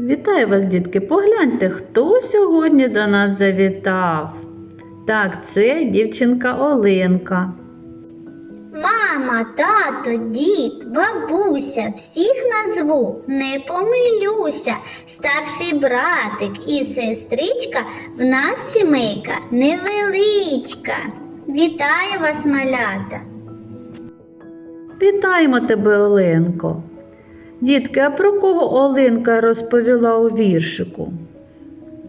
Вітаю вас, дітки! Погляньте, хто сьогодні до нас завітав. Так, це дівчинка Оленка. Мама, тато, дід, бабуся, всіх назву, не помилюся. Старший братик і сестричка в нас сімейка невеличка. Вітаю вас, малята. Вітаємо тебе, Оленко. Дітки, а про кого Оленка розповіла у віршику?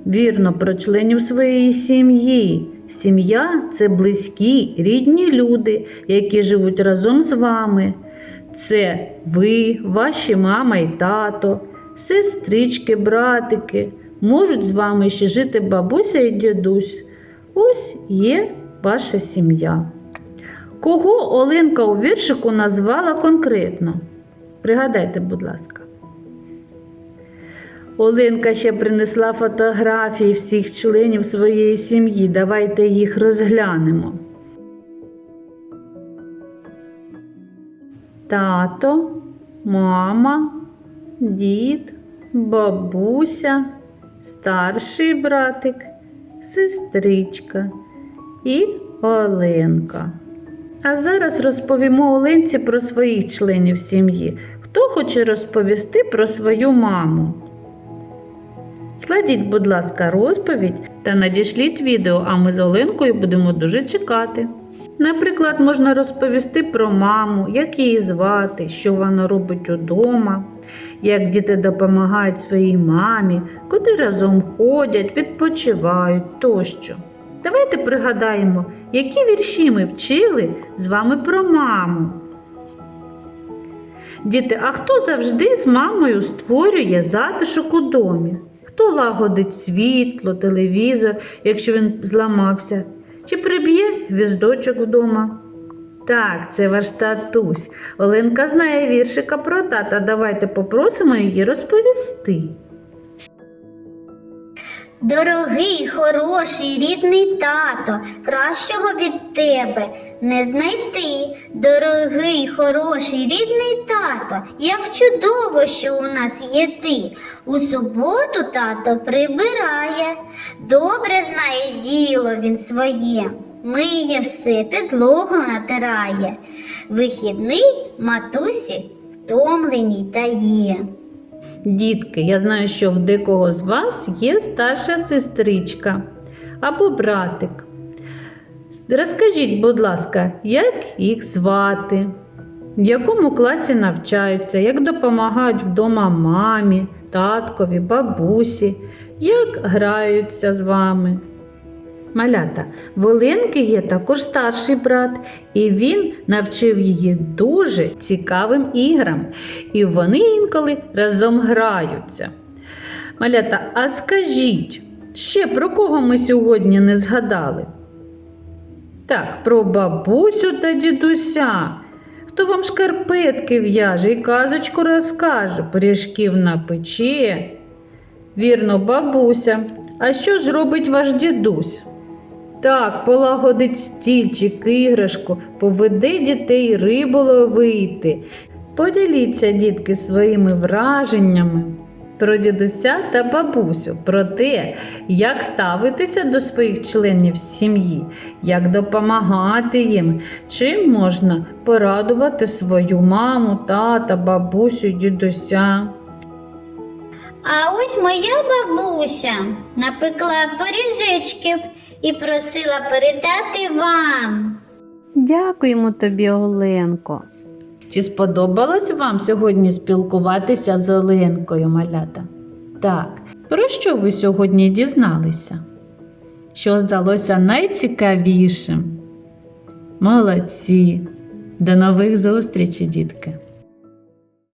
Вірно, про членів своєї сім'ї. Сім'я це близькі, рідні люди, які живуть разом з вами. Це ви, ваші мама і тато, сестрички, братики. Можуть з вами ще жити бабуся і дідусь. Ось є ваша сім'я. Кого Оленка у віршику назвала конкретно? Пригадайте, будь ласка. Оленка ще принесла фотографії всіх членів своєї сім'ї. Давайте їх розглянемо. Тато, мама, дід, бабуся, старший братик, сестричка і Оленка. А зараз розповімо Оленці про своїх членів сім'ї. Хто хоче розповісти про свою маму? Складіть, будь ласка, розповідь та надішліть відео, а ми з Оленкою будемо дуже чекати. Наприклад, можна розповісти про маму, як її звати, що вона робить удома, як діти допомагають своїй мамі, куди разом ходять, відпочивають тощо. Давайте пригадаємо, які вірші ми вчили з вами про маму. Діти, а хто завжди з мамою створює затишок у домі? Хто лагодить світло, телевізор, якщо він зламався, чи приб'є гвіздочок вдома? Так, це ваш татусь. Оленка знає віршика про тата. Давайте попросимо її розповісти. Дорогий, хороший, рідний тато, кращого від тебе не знайти. Дорогий, хороший, рідний тато, як чудово, що у нас є ти. У суботу тато прибирає, добре знає діло він своє. Миє все, підлогу натирає. Вихідний матусі втомленій та є. Дітки, я знаю, що в декого з вас є старша сестричка або братик. Розкажіть, будь ласка, як їх звати, в якому класі навчаються, як допомагають вдома мамі, таткові, бабусі, як граються з вами. Малята, в Оленки є також старший брат, і він навчив її дуже цікавим іграм, і вони інколи разом граються. Малята, а скажіть, ще про кого ми сьогодні не згадали? Так, про бабусю та дідуся. Хто вам шкарпетки в'яже і казочку розкаже, пиріжків напече? Вірно, бабуся. А що ж робить ваш дідусь? Так, полагодить стільчик, іграшку, поведе дітей рибу ловити. Поділіться, дітки, своїми враженнями про дідуся та бабусю, про те, як ставитися до своїх членів сім'ї, як допомагати їм, чим можна порадувати свою маму, тата, бабусю, дідуся. А ось моя бабуся напекла пиріжечків і просила передати вам. Дякуємо тобі, Оленко. Чи сподобалось вам сьогодні спілкуватися з Оленкою, малята? Так, про що ви сьогодні дізналися? Що здалося найцікавішим? Молодці! До нових зустрічей, дітки!